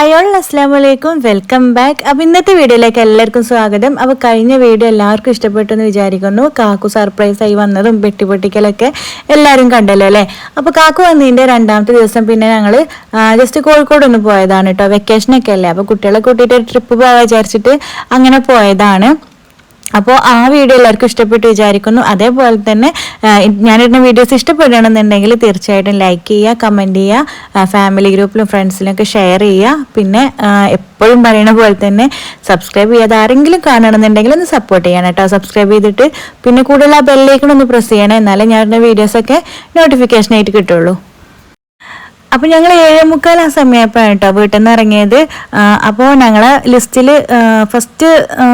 Hi all അസ്സാം വലൈക്കും welcome back അപ്പോൾ ഇന്നത്തെ വീഡിയോയിലേക്ക് എല്ലാവർക്കും സ്വാഗതം. അപ്പോൾ കഴിഞ്ഞ വീഡിയോ എല്ലാവർക്കും ഇഷ്ടപ്പെട്ടു എന്ന് വിചാരിക്കുന്നു. കാക്കു സർപ്രൈസ് ആയി വന്നതും വെട്ടിപ്പൊട്ടിക്കലൊക്കെ എല്ലാവരും കണ്ടല്ലോ അല്ലേ? അപ്പോൾ കാക്കു വന്നതിന്റെ രണ്ടാമത്തെ ദിവസം പിന്നെ ഞങ്ങൾ ജസ്റ്റ് കോഴിക്കോട് ഒന്ന് പോയതാണ് കേട്ടോ. വെക്കേഷനൊക്കെ അല്ലേ? അപ്പോൾ കുട്ടികളെ കൂട്ടിയിട്ട് ട്രിപ്പ് പോകാൻ വിചാരിച്ചിട്ട് അങ്ങനെ പോയതാണ്. അപ്പോൾ ആ വീഡിയോ എല്ലാവർക്കും ഇഷ്ടപ്പെട്ടു വിചാരിക്കുന്നു. അതേപോലെ തന്നെ ഞാനിടുന്ന വീഡിയോസ് ഇഷ്ടപ്പെടുകയാണെന്നുണ്ടെങ്കിൽ തീർച്ചയായിട്ടും ലൈക്ക് ചെയ്യുക കമന്റ് ചെയ്യുക ഫാമിലി ഗ്രൂപ്പിലും ഫ്രണ്ട്സിലും ഒക്കെ ഷെയർ ചെയ്യുക. പിന്നെ എപ്പോഴും പറയുന്ന പോലെ തന്നെ സബ്സ്ക്രൈബ് ചെയ്യാതെ ആരെങ്കിലും കാണണമെന്നുണ്ടെങ്കിൽ ഒന്ന് സപ്പോർട്ട് ചെയ്യണം കേട്ടോ. സബ്സ്ക്രൈബ് ചെയ്തിട്ട് പിന്നെ കൂടുതൽ ആ ബെല്ലേക്കണൊന്ന് പ്രസ് ചെയ്യണം. എന്നാലേ ഞാനിടുന്ന വീഡിയോസൊക്കെ നോട്ടിഫിക്കേഷനായിട്ട് കിട്ടുള്ളൂ. അപ്പൊ ഞങ്ങൾ ഏഴേ മുക്കാൽ ആ സമയപ്പോഴാണ് കേട്ടോ വീട്ടിൽ നിന്ന് ഇറങ്ങിയത് അപ്പോൾ ഞങ്ങളെ ലിസ്റ്റിൽ ഫസ്റ്റ്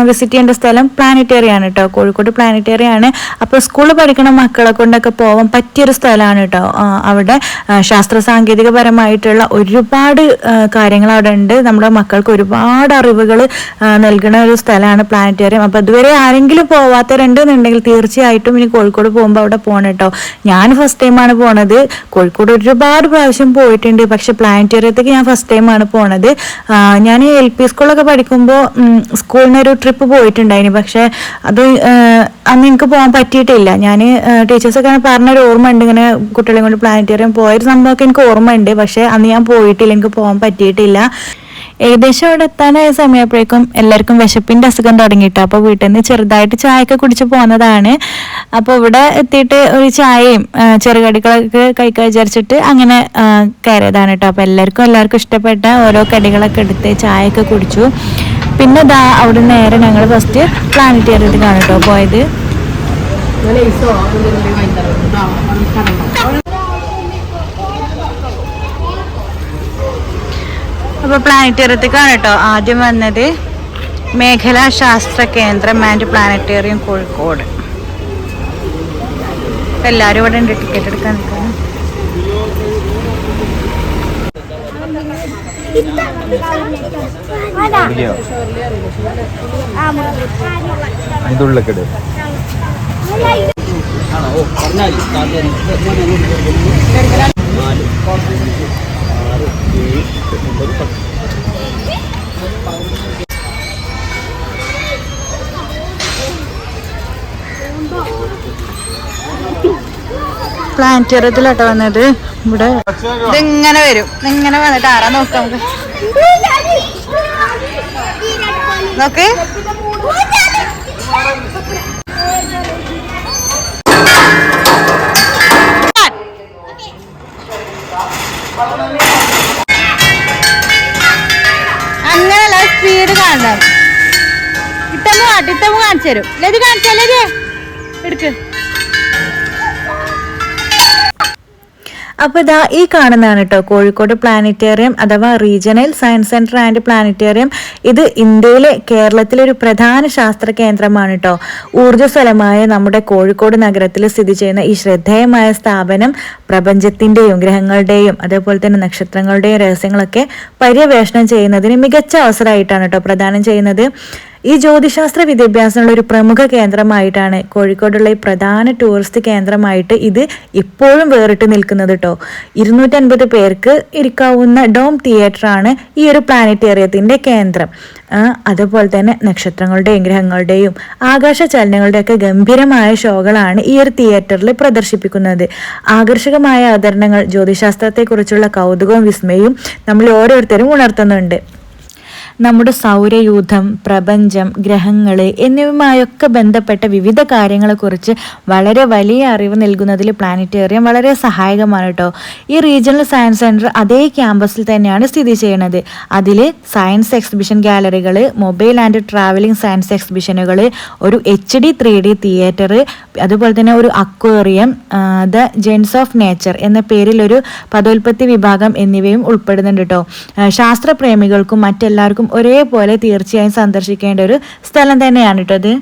വിസിറ്റ് ചെയ്യേണ്ട സ്ഥലം പ്ലാനറ്റേറിയം ആണ് കേട്ടോ കോഴിക്കോട് പ്ലാനറ്റേറിയം ആണ്. അപ്പോൾ സ്കൂളിൽ പഠിക്കുന്ന മക്കളെ കൊണ്ടൊക്കെ പോകാൻ പറ്റിയൊരു സ്ഥലമാണ് കേട്ടോ അവിടെ ശാസ്ത്ര സാങ്കേതികപരമായിട്ടുള്ള ഒരുപാട് കാര്യങ്ങൾ അവിടെ ഉണ്ട്. നമ്മുടെ മക്കൾക്ക് ഒരുപാട് അറിവുകൾ നൽകുന്ന ഒരു സ്ഥലമാണ് പ്ലാനറ്റേറിയം അപ്പോൾ ഇതുവരെ ആരെങ്കിലും പോവാത്തവരുണ്ടെന്നുണ്ടെങ്കിൽ തീർച്ചയായിട്ടും ഇനി കോഴിക്കോട് പോകുമ്പോൾ അവിടെ പോകണം കേട്ടോ ഞാൻ ഫസ്റ്റ് ടൈമാണ് പോണത്. കോഴിക്കോട് ഒരുപാട് പ്രാവശ്യം പോയിട്ടുണ്ട്. പക്ഷെ പ്ലാനറ്റേറിയത്തേക്ക് ഞാൻ ഫസ്റ്റ് ടൈമാണ് പോണത്. ഞാൻ എൽ പി സ്കൂളൊക്കെ പഠിക്കുമ്പോൾ സ്കൂളിന് ഒരു ട്രിപ്പ് പോയിട്ടുണ്ടായിന്. പക്ഷെ അത് അന്ന് എനിക്ക് പോകാൻ പറ്റിയിട്ടില്ല. ഞാൻ ടീച്ചേഴ്സൊക്കെ പറഞ്ഞൊരു ഓർമ്മ ഉണ്ട് ഇങ്ങനെ കുട്ടികളെ കൊണ്ട് പ്ലാനറ്റേറിയം പോയൊരു സംഭവമൊക്കെ എനിക്ക് ഓർമ്മ ഉണ്ട് പക്ഷെ അന്ന് ഞാൻ പോയിട്ടില്ല. എനിക്ക് പോകാൻ പറ്റിയിട്ടില്ല. ഏകദേശം അവിടെ എത്താനായ സമയപ്പോഴേക്കും എല്ലാവർക്കും വിശപ്പിന്റെ അസുഖം തുടങ്ങിയിട്ട്. അപ്പോൾ വീട്ടിൽ നിന്ന് ചെറുതായിട്ട് ചായയൊക്കെ കുടിച്ച് പോന്നതാണ്. അപ്പോൾ ഇവിടെ എത്തിയിട്ട് ഒരു ചായയും ചെറുകടികളൊക്കെ കഴിക്കാൻ വിചാരിച്ചിട്ട് അങ്ങനെ കയറിയതാണ് കേട്ടോ. അപ്പോൾ എല്ലാവർക്കും എല്ലാവർക്കും ഇഷ്ടപ്പെട്ട ഓരോ കടികളൊക്കെ എടുത്ത് ചായയൊക്കെ കുടിച്ചു. പിന്നെ ദാ അവിടെ നേരെ ഞങ്ങൾ ഫസ്റ്റ് പ്ലാനറ്റേറിയത്തിൽ കേട്ടോ പോയത്. അപ്പോൾ പ്ലാനറ്റേറിയത്തേക്കാണ് കേട്ടോ ആദ്യം വന്നത് മേഖലാ ശാസ്ത്ര കേന്ദ്രം ആൻഡ് പ്ലാനറ്റേറിയം കോഴിക്കോട്. എല്ലാവരും ഇവിടെ ഉണ്ട് ടിക്കറ്റ് എടുക്കാൻ പ്ലാനറ്റേറിയത്തിലാട്ടോ വന്നത്. ഇവിടെ ഇതിങ്ങനെ വരും. ഇങ്ങനെ വന്നിട്ട് ആരാ നോക്കാം നമുക്ക്. നോക്ക്. കാണണം ഇത്തമ്മ കാട്ട് ഇത്തമ്മ കാണിച്ചു തരും. എടുക്ക്. അപ്പോൾ ഇതാ ഈ കാണുന്നതാണ് കേട്ടോ കോഴിക്കോട് പ്ലാനറ്റേറിയം അഥവാ regional science centre and planetarium. ഇത് ഇന്ത്യയിലെ കേരളത്തിലെ ഒരു പ്രധാന ശാസ്ത്ര കേന്ദ്രമാണ് കേട്ടോ ഊർജസ്വലമായ നമ്മുടെ കോഴിക്കോട് നഗരത്തിൽ സ്ഥിതി ചെയ്യുന്ന ഈ ശ്രദ്ധേയമായ സ്ഥാപനം പ്രപഞ്ചത്തിന്റെയും ഗ്രഹങ്ങളുടെയും അതേപോലെ തന്നെ നക്ഷത്രങ്ങളുടെയും രഹസ്യങ്ങളൊക്കെ പര്യവേഷണം ചെയ്യുന്നതിന് മികച്ച അവസരമായിട്ടാണ് കേട്ടോ പ്രദാനം ചെയ്യുന്നത്. ഈ ജ്യോതിശാസ്ത്ര വിദ്യാഭ്യാസമുള്ള ഒരു പ്രമുഖ കേന്ദ്രമായിട്ടാണ് കോഴിക്കോടുള്ള ഈ പ്രധാന ടൂറിസ്റ്റ് കേന്ദ്രമായിട്ട് ഇത് ഇപ്പോഴും വേറിട്ട് നിൽക്കുന്നത് കേട്ടോ ഇരുന്നൂറ്റൻപത് പേർക്ക് ഇരിക്കാവുന്ന ഡോം തിയേറ്ററാണ് ഈ ഒരു പ്ലാനറ്റേറിയത്തിന്റെ കേന്ദ്രം. അതുപോലെ തന്നെ നക്ഷത്രങ്ങളുടെയും ഗ്രഹങ്ങളുടെയും ആകാശ ചലനങ്ങളുടെയൊക്കെ ഗംഭീരമായ ഷോകളാണ് ഈ ഒരു തിയേറ്ററിൽ പ്രദർശിപ്പിക്കുന്നത്. ആകർഷകമായ അവതരണങ്ങൾ ജ്യോതിശാസ്ത്രത്തെക്കുറിച്ചുള്ള കൗതുകവും വിസ്മയവും നമ്മൾ ഓരോരുത്തരും ഉണർത്തുന്നുണ്ട്. നമ്മുടെ സൗരയൂഥം പ്രപഞ്ചം ഗ്രഹങ്ങൾ എന്നിവയുമായൊക്കെ ബന്ധപ്പെട്ട വിവിധ കാര്യങ്ങളെക്കുറിച്ച് വളരെ വലിയ അറിവ് നൽകുന്നതിൽ പ്ലാനറ്റേറിയം വളരെ സഹായകമാണ് കേട്ടോ ഈ റീജിയണൽ സയൻസ് സെന്റർ അതേ ക്യാമ്പസിൽ തന്നെയാണ് സ്ഥിതി ചെയ്യുന്നത്. അതിൽ സയൻസ് എക്സിബിഷൻ ഗാലറികൾ മൊബൈൽ ആൻഡ് ട്രാവലിംഗ് സയൻസ് എക്സിബിഷനുകൾ ഒരു H D three D theatre അതുപോലെ തന്നെ ഒരു aquarium the gems of nature എന്ന പേരിൽ ഒരു പദോൽപത്തി വിഭാഗം എന്നിവയും ഉൾപ്പെടുന്നുണ്ട് കേട്ടോ ശാസ്ത്രപ്രേമികൾക്കും മറ്റെല്ലാവർക്കും ഒരേപോലെ തീർച്ചയായും സന്ദർശിക്കേണ്ട ഒരു സ്ഥലം തന്നെയാണ് കേട്ടോ ഇത്.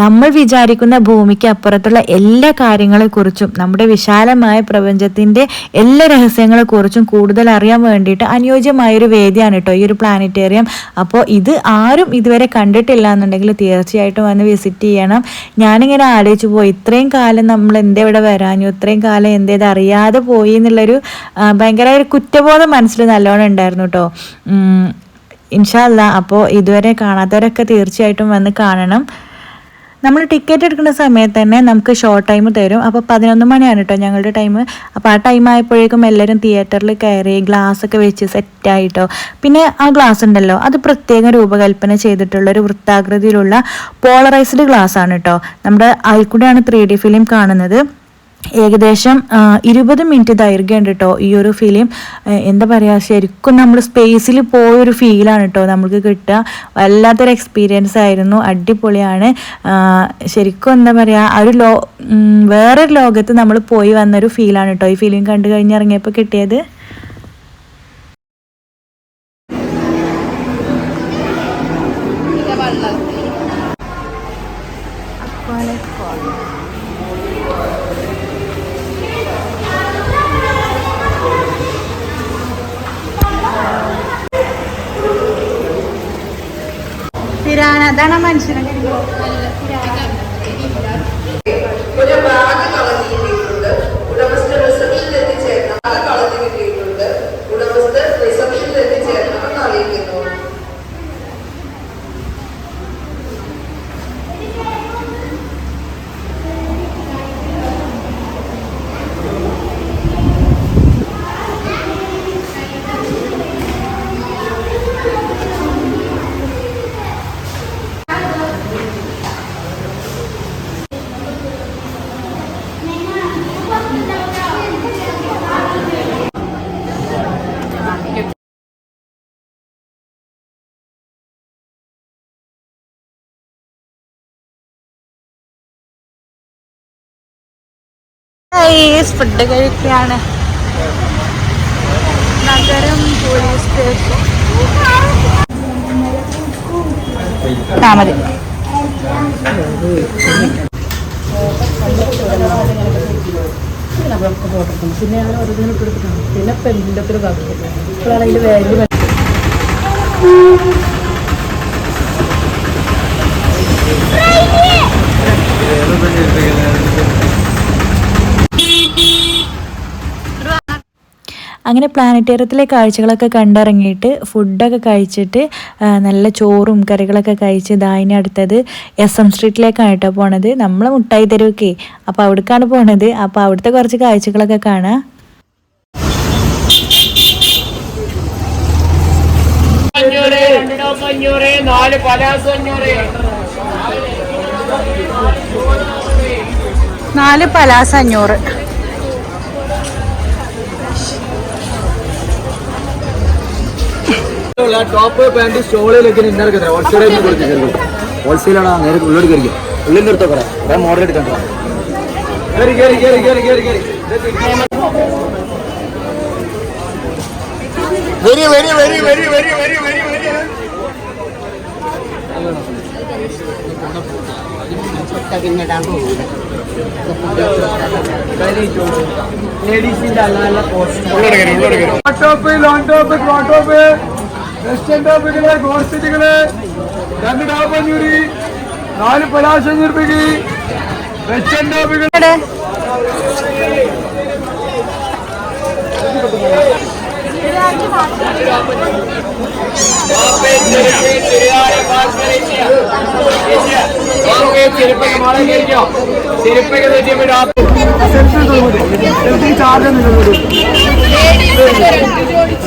നമ്മൾ വിചാരിക്കുന്ന ഭൂമിക്ക് അപ്പുറത്തുള്ള എല്ലാ കാര്യങ്ങളെക്കുറിച്ചും നമ്മുടെ വിശാലമായ പ്രപഞ്ചത്തിന്റെ എല്ലാ രഹസ്യങ്ങളെക്കുറിച്ചും കൂടുതൽ അറിയാൻ വേണ്ടിയിട്ട് അനുയോജ്യമായൊരു വേദിയാണ് കേട്ടോ ഈ ഒരു പ്ലാനറ്റേറിയം. അപ്പോൾ ഇത് ആരും ഇതുവരെ കണ്ടിട്ടില്ല എന്നുണ്ടെങ്കിൽ തീർച്ചയായിട്ടും വന്ന് വിസിറ്റ് ചെയ്യണം. ഞാനിങ്ങനെ ആലോചിച്ചു പോയി ഇത്രയും കാലം നമ്മൾ എന്തേ ഇവിടെ വരാഞ്ഞു ഇത്രയും കാലം എന്തേത് അറിയാതെ പോയി എന്നുള്ളൊരു ഭയങ്കര ഒരു കുറ്റബോധം മനസ്സിൽ നല്ലോണം ഉണ്ടായിരുന്നു കേട്ടോ ഇൻഷാല്ല അപ്പോൾ ഇതുവരെ കാണാത്തവരൊക്കെ തീർച്ചയായിട്ടും വന്ന് കാണണം. നമ്മൾ ടിക്കറ്റ് എടുക്കുന്ന സമയത്ത് തന്നെ നമുക്ക് ഷോർട്ട് ടൈം തരും. അപ്പോൾ പതിനൊന്ന് മണിയാണ് കേട്ടോ ഞങ്ങളുടെ ടൈം അപ്പോൾ ആ ടൈം ആയപ്പോഴേക്കും എല്ലാവരും തിയേറ്ററിൽ കയറി ഗ്ലാസ് ഒക്കെ വെച്ച് സെറ്റായിട്ടോ പിന്നെ ആ ഗ്ലാസ് ഉണ്ടല്ലോ അത് പ്രത്യേകം രൂപകൽപ്പന ചെയ്തിട്ടുള്ള ഒരു വൃത്താകൃതിയിലുള്ള പോളറൈസ്ഡ് ഗ്ലാസ് ആണ് കേട്ടോ നമ്മുടെ അതിൽ കൂടെയാണ് ത്രീ ഡി ഫിലിം കാണുന്നത്. ഏകദേശം ഇരുപത് മിനിറ്റ് ദൈർഘ്യമുണ്ട് കേട്ടോ ഈ ഒരു ഫിലിം എന്താ പറയുക ശരിക്കും നമ്മൾ സ്പേസിൽ പോയൊരു ഫീലാണ് കേട്ടോ നമുക്ക് കിട്ടുക. വല്ലാത്തൊരു എക്സ്പീരിയൻസ് ആയിരുന്നു അടിപൊളിയാണ്. ശരിക്കും എന്താ പറയുക ഒരു ലോ വേറൊരു ലോകത്ത് നമ്മൾ പോയി വന്നൊരു ഫീലാണ് കേട്ടോ ഈ ഫിലിം കണ്ടു കഴിഞ്ഞിറങ്ങിയപ്പോൾ കിട്ടിയത്. പിരാന അതാണ് മനുഷ്യനെ പോലീസ് ഫുഡ് കഴിക്കുകയാണ്. നഗരം പോലീസ് സ്റ്റേഷൻ. ആ പിന്നെ ഞാൻ ഓരോന്നിനും പിന്നെ ഇപ്പം ബാക്കി ഇപ്പോഴാണെങ്കിൽ അങ്ങനെ പ്ലാനറ്റേറിയത്തിലെ കാഴ്ചകളൊക്കെ കണ്ടിറങ്ങിയിട്ട് ഫുഡൊക്കെ കഴിച്ചിട്ട് നല്ല ചോറും കറികളൊക്കെ കഴിച്ച് ദായിനി അടുത്തത് എസ് എം സ്ട്രീറ്റിലേക്കാണ് കേട്ടോ പോണത്. നമ്മൾ മുട്ടായി തരുമൊക്കെ അപ്പോൾ അവിടേക്കാണ് പോണത്. അപ്പോൾ അവിടുത്തെ കുറച്ച് കാഴ്ചകളൊക്കെ കാണാം. അഞ്ഞൂറ് രണ്ടോക്ക് അഞ്ഞൂറ് നാല് പലാസ് അഞ്ഞൂറ് നാല് പലാസ് അഞ്ഞൂറ്. ടോപ്പ് പാന്റ് സ്റ്റോളിലേക്ക് ഹോൾസെയിലാണ് നേരെ ഉള്ളോട് കയറി ഉള്ളിന്റെ അടുത്തോ കുറെ. കുറെ മോഡൽ എടുക്കണ്ടോ കയറി കയറി കയറി കയറി കയറി കയറി. വരി വരി വരി വരി വരി വരി വരി വരി. ലേഡീസിന്റെ നല്ല നല്ല ടോപ്പ് ലോങ് ടോപ്പ് വെസ്റ്റേൺ ടോപ്പുകൾ ഗോൾസെറ്റുകൾ രണ്ട് ടോപ്പ് അഞ്ഞൂറ് നാല് പലാശ അഞ്ഞൂറ് രൂപയ്ക്ക് വെസ്റ്റേൺ ടോപ്പുകൾ ചാർജ്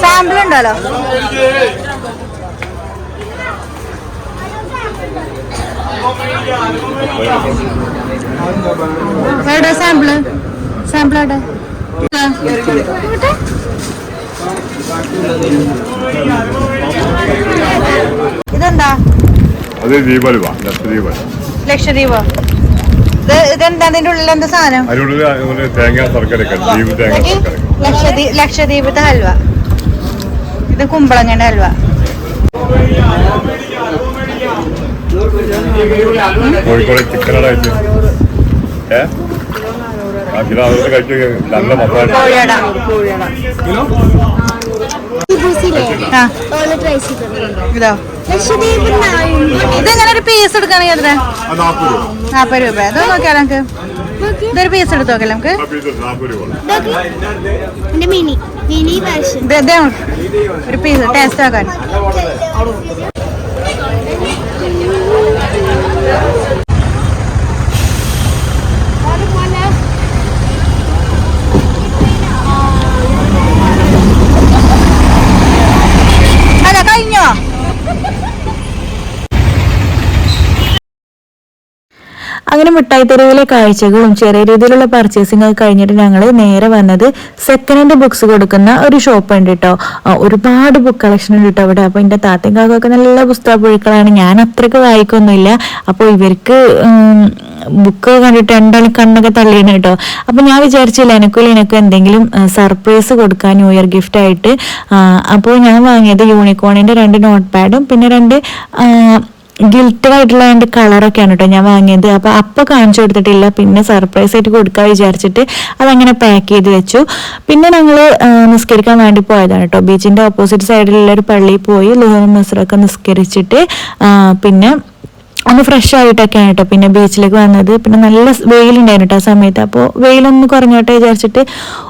സാമ്പിൾ ഉണ്ടല്ലോ എവിടെ സാമ്പിൾ? സാമ്പിൾ എവിടെ? ഇതെന്താ? അത് ദീപലുവ ലക്ഷദ്വീപ്. ലക്ഷദ്വീപോ. ഇതെന്താ? ഇതിന്റെ ഉള്ളിൽ എന്താ സാധനം അതിനുള്ളിൽ തേങ്ങ. ശർക്കര ലക്ഷദ്വീപ് ലക്ഷദ്വീപത്തെ ഹൽവ. ഇത് കുമ്പളങ്ങയുടെ ഹൽവ. കോഴിക്കോട് ചിക്കൻ ഏ? കഴിച്ചു നല്ല മസാല. ഇതോ. ഇതെങ്ങനെ ഒരു പീസ് എടുക്കുകയാണെങ്കിൽ എത്ര അത് നാൽപ്പത് രൂപ. അത് നോക്കിയാലോ നമുക്ക്? ഇതൊരു പീസ് എടുത്ത് നോക്കാം നമുക്ക്? ഒരു പീസ് ടേസ്റ്റ് ആക്കാൻ. അങ്ങനെ മിഠായി തെരുവിലെ കാഴ്ചകളും ചെറിയ രീതിയിലുള്ള പർച്ചേസിംഗ് ഒക്കെ കഴിഞ്ഞിട്ട് ഞങ്ങൾ നേരെ വന്നത് സെക്കൻഡ് ഹാൻഡ് ബുക്സ് കൊടുക്കുന്ന ഒരു ഷോപ്പ് ഉണ്ട് കേട്ടോ ഒരുപാട് ബുക്ക് കളക്ഷൻ ഉണ്ട് കേട്ടോ അവിടെ. അപ്പോൾ എന്റെ താത്തയും കാക്കൊക്കെ നല്ല പുസ്തക പുഴുക്കളാണ് ഞാൻ അത്രയ്ക്ക് വായിക്കൊന്നുമില്ല. അപ്പോൾ ഇവർക്ക് ബുക്ക് കണ്ടിട്ട് രണ്ടാളും കണ്ണൊക്കെ തള്ളിയാണ് കേട്ടോ അപ്പം ഞാൻ വിചാരിച്ചില്ല എനിക്കും എനിക്ക് എന്തെങ്കിലും സർപ്രൈസ് കൊടുക്കാൻ ന്യൂ ഇയർ ഗിഫ്റ്റ് ആയിട്ട്. അപ്പോൾ ഞാൻ വാങ്ങിയത് യൂണിക്കോണിന്റെ രണ്ട് നോട്ട് പാഡും പിന്നെ രണ്ട് ഗിൽറ്റഡ് ആയിട്ടുള്ള അതിന്റെ കളറൊക്കെയാണ് കേട്ടോ ഞാൻ വാങ്ങിയത്. അപ്പൊ അപ്പൊ കാണിച്ചു കൊടുത്തിട്ടില്ല. പിന്നെ സർപ്രൈസ് ആയിട്ട് കൊടുക്കാൻ വിചാരിച്ചിട്ട് അതങ്ങനെ പാക്ക് ചെയ്ത് വെച്ചു. പിന്നെ ഞങ്ങൾ നിസ്കരിക്കാൻ വേണ്ടി പോയതാണ് കേട്ടോ ബീച്ചിന്റെ ഓപ്പോസിറ്റ് സൈഡിലുള്ള ഒരു പള്ളിയിൽ പോയി ലുഹറും നസറൊക്കെ നിസ്കരിച്ചിട്ട് പിന്നെ ഒന്ന് ഫ്രഷ് ആയിട്ടൊക്കെയാണ് കേട്ടോ പിന്നെ ബീച്ചിലേക്ക് വന്നത്. പിന്നെ നല്ല വെയിലുണ്ടായിരുന്നു കേട്ടോ ആ സമയത്ത്. അപ്പോൾ വെയിലൊന്ന് കുറഞ്ഞോട്ടെ വിചാരിച്ചിട്ട്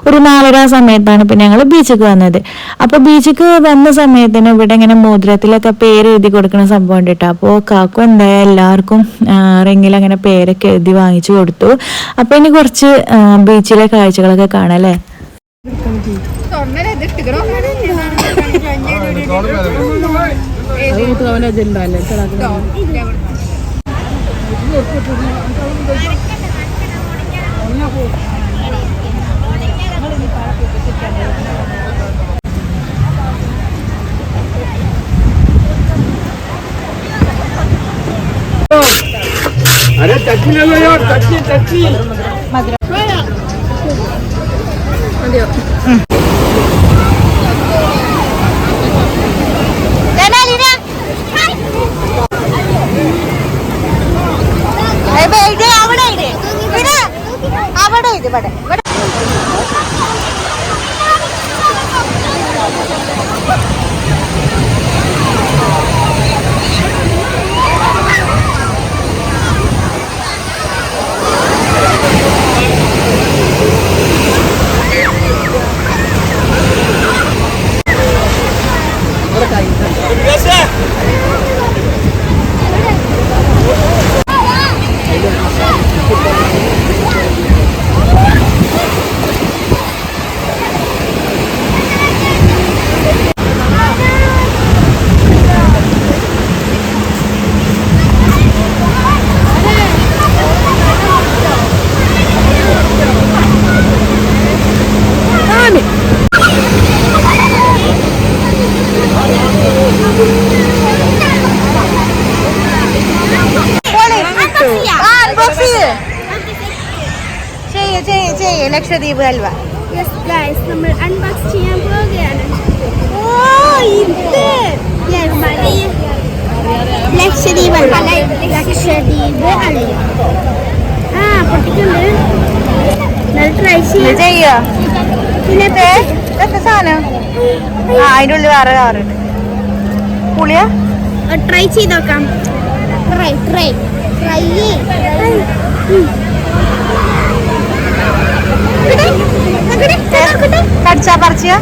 ഒരു നാലര ആ സമയത്താണ് പിന്നെ ഞങ്ങൾ ബീച്ചിലേക്ക് വന്നത്. അപ്പോൾ ബീച്ചിലേക്ക് വന്ന സമയത്തിന് ഇവിടെ ഇങ്ങനെ മോതിരത്തിലൊക്കെ പേര് എഴുതി കൊടുക്കുന്ന സംഭവം ഉണ്ട് കേട്ടോ അപ്പോൾ കാക്കു എന്തായാലും എല്ലാവർക്കും റിങ്ങിൽ അങ്ങനെ പേരൊക്കെ എഴുതി വാങ്ങിച്ചു കൊടുത്തു. അപ്പോൾ ഇനി കുറച്ച് ബീച്ചിലെ കാഴ്ചകളൊക്കെ കാണാം അല്ലേ? अरे टची ले लो यार टची टची मदरा അവിടെ ഇത് ഇവിടെ. ഇവിടെ അൺബോക്സ് ചെയ്യ് ചെയ്യ് ചെയ്യ് ചെയ്യ് ലക്ഷദ്വീപ് ഹൽവ. യെസ് ഗൈസ് നമ്മൾ അൺബോക്സ് ചെയ്യാൻ പോവുകയാണ്. ഓ ഇത്! ലക്ഷദ്വീപ് ലക്ഷദ്വീപ് ആ ട്രൈ ചെയ്യാം. പിന്നെ ഇതൊക്കെ സാധനം? ആ അതിന്റെ ഉള്ളിൽ വേറെ കാറുണ്ട് പുളിയാ? ട്രൈ ചെയ്ത് നോക്കാം. ട്രൈ ട്രൈ ട്രൈ കടിച്ചാ പറിച്ചാ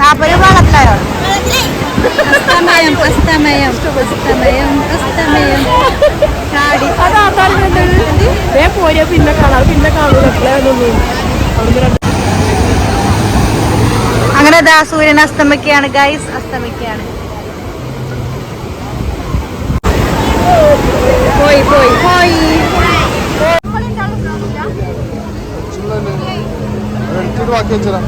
നാൽപ്പത് രൂപ വെള്ളത്തിലായോ അസ്തമയം അസ്തമയം അസ്തമയം അസ്തമയം ചാടി പിന്നെ കാണാം പിന്നെ കാണൂല അങ്ങനെ ദാ സൂര്യൻ അസ്തമിക്കുകയാണ് ഗൈസ് അസ്തമിക്കുകയാണ്. പോയി പോയി പോയി. ബാക്കി വെച്ചതാ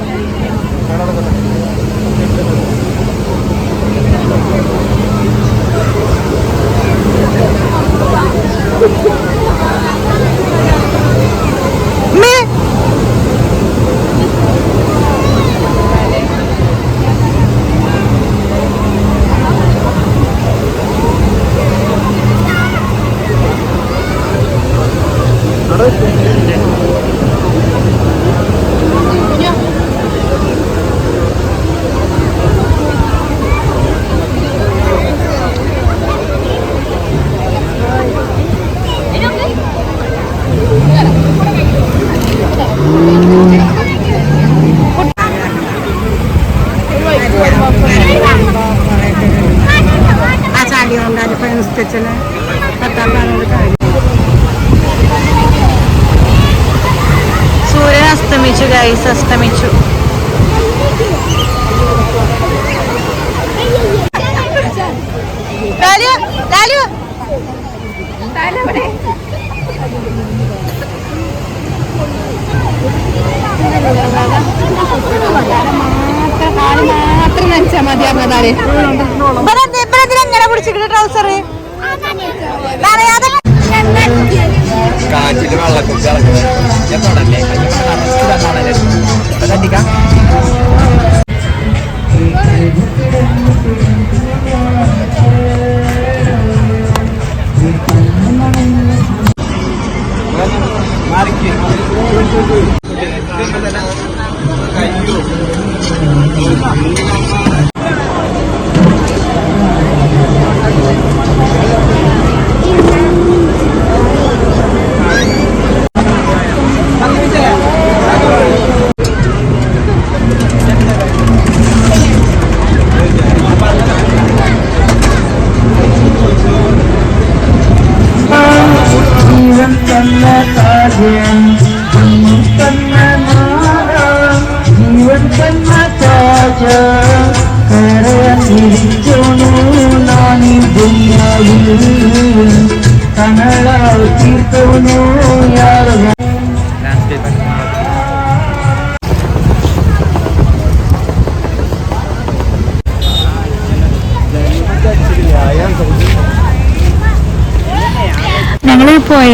ആ ചാടി കൊണ്ടാലും ഫ്രണ്ട്സ് സൂര്യൻ അസ്തമിച്ചു ഗൈസ് അസ്തമിച്ചു. ഇവരെന്ത്- ഇവരെന്തിനാ ഇങ്ങനെ പിടിച്ചിട്ട് ട്രൗസർ അറിയാതെ കാറ്റിൽ വെള്ളക്കുപ്പി ഇളക്കുന്നല്ലേ കണ്ടിക്കാം ജീവൻ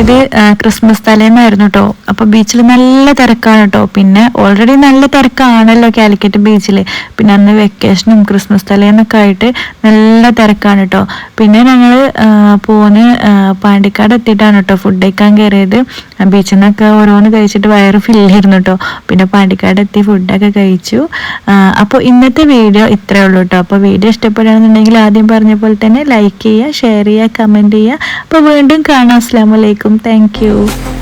പോയത് ക്രിസ്മസ് തലേന്നായിരുന്നു കേട്ടോ അപ്പൊ ബീച്ചിൽ നല്ല തിരക്കാണ് കേട്ടോ പിന്നെ ഓൾറെഡി നല്ല തിരക്കാണല്ലോ കാലിക്കറ്റ് ബീച്ചിൽ പിന്നെ അന്ന് വെക്കേഷനും ക്രിസ്മസ് തലേന്നൊക്കെ ആയിട്ട് നല്ല തിരക്കാണ് കേട്ടോ പിന്നെ ഞങ്ങൾ പോന്ന് പാണ്ടിക്കാട് എത്തിയിട്ടാണ് കേട്ടോ ഫുഡ് കഴിക്കാൻ കയറിയത് ബീച്ചിൽ നിന്നൊക്കെ ഓരോന്ന് കഴിച്ചിട്ട് വയറ് ഫില്ലായിരുന്നു കേട്ടോ പിന്നെ പാണ്ടിക്കാട് എത്തി ഫുഡൊക്കെ കഴിച്ചു. അപ്പോൾ ഇന്നത്തെ വീഡിയോ ഇത്രയേ ഉള്ളൂ കേട്ടോ അപ്പോൾ വീഡിയോ ഇഷ്ടപ്പെടുകയാണെന്നുണ്ടെങ്കിൽ ആദ്യം പറഞ്ഞ പോലെ തന്നെ ലൈക്ക് ചെയ്യുക ഷെയർ ചെയ്യുക കമന്റ് ചെയ്യുക. അപ്പോൾ വീണ്ടും കാണാം. അസ്സാം വലൈക്കും thank you.